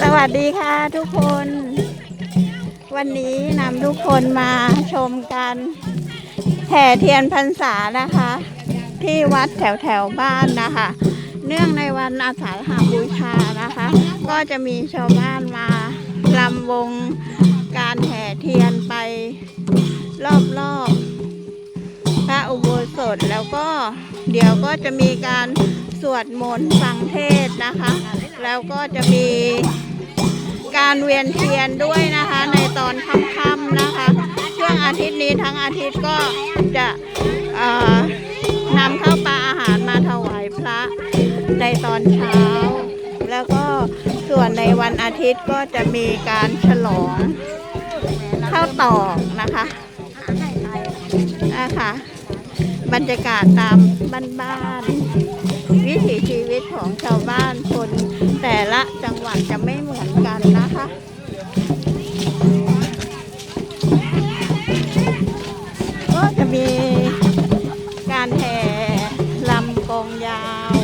สวัสดีค่ะทุกคน วันนี้นำทุกคนมาชมการแห่เทียนพรรษานะคะ ที่วัดแถวแถวบ้านนะคะ เนื่องในวันอาสาฬหบูชานะคะ ก็จะมีชาวบ้านมาลำวงการแห่เทียนไปรอบๆพระอุโบสถแล้วก็เดี๋ยวก็จะมีการสวดมนต์ฟังเทศนะคะ แล้วก็จะมี การเวียนเทียนด้วยนะคะ ในตอนค่ำๆนะคะ ช่วงอาทิตย์นี้ทั้งอาทิตย์ก็จะนำข้าวปลาอาหารมาถวายพระในตอนเช้า แล้วก็ส่วนในวันอาทิตย์ก็จะมีการฉลองข้าวตอกนะคะนะคะบรรยากาศตามบ้านๆวิถีชีวิตของชาวบ้านคนแต่ละจังหวัดจะไม่เหมือน มีการแห่ลำกองยาว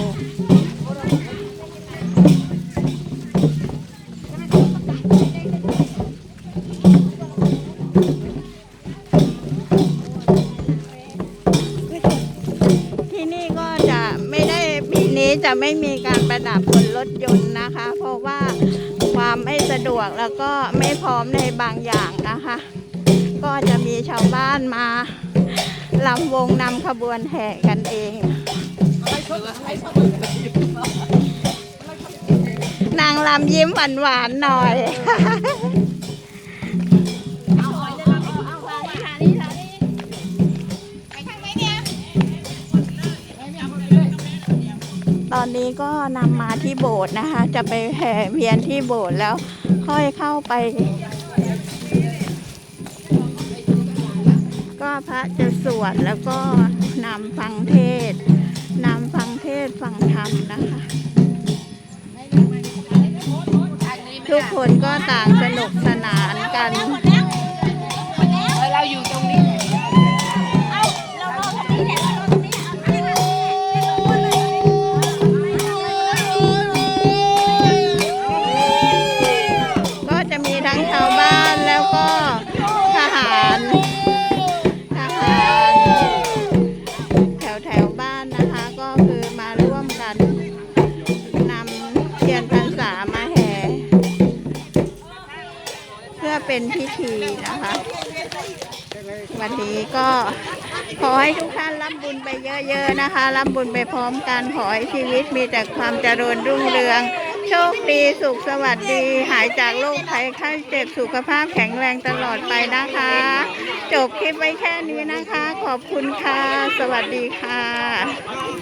ที่นี่ก็จะไม่ได้ปีนี้จะไม่มีการประดับบนรถยนต์นะคะ เพราะว่าความไม่สะดวกแล้วก็ไม่พร้อมในบางอย่างนะคะ ก็จะมีชาวบ้านมา ลำวงนำขบวนแห่กันเอง นางลำยิ้มหวานหวานๆหน่อย ตอนนี้ก็นำมาที่โบสถ์นะคะ จะไปแห่เวียนที่โบสถ์แล้วค่อยเข้าไป พระจะสวดแล้วก็นำฟังเทศน์นำฟังเทศน์ฟังธรรมนะคะ ทุกคนก็ต่างสนุกส ร่วมกันนำเทียนพรรษามาแห่เพื่อเป็นพิธีนะคะ วันนี้ก็ขอให้ทุกท่านรับบุญไปเยอะๆนะคะรับบุญไปพร้อมกันขอให้ชีวิตมีแต่ความเจริญรุ่งเรืองโชคดีสุขสวัสดีหายจากโรคภัยไข้เจ็บสุขภาพแข็งแรงตลอดไปนะคะ จบคลิปไว้แค่นี้นะคะ ขอบคุณค่ะ สวัสดีค่ะ